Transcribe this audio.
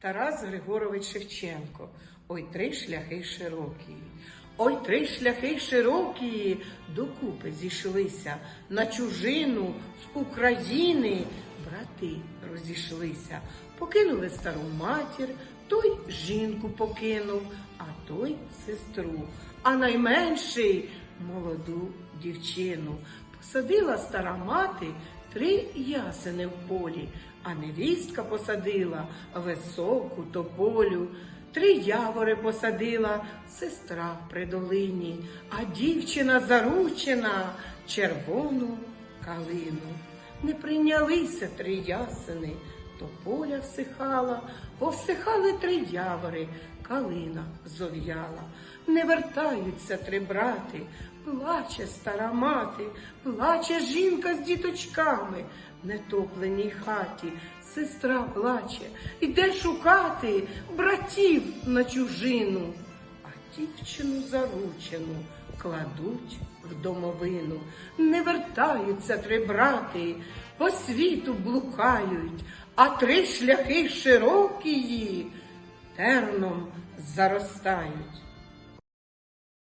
Тарас Григорович Шевченко. Ой, три шляхи широкі. Ой, три шляхи широкі докупи зійшлися на чужину з України. Брати розійшлися, покинули стару матір, той жінку покинув, а той сестру, а найменший молоду дівчину. Посадила стара мати три ясени в полі, а невістка посадила високу тополю. Три явори посадила сестра при долині, а дівчина заручена червону калину. Не прийнялися три ясени, тополя всихала, повсихали три явори, калина зов'яла. Не вертаються три брати, плаче стара мати, плаче жінка з діточками, в нетопленій хаті, сестра плаче, іде шукати братів на чужину, а дівчину заручену кладуть в домовину. Не вертаються три брати, по світу блукають, а три шляхи широкі терном заростають.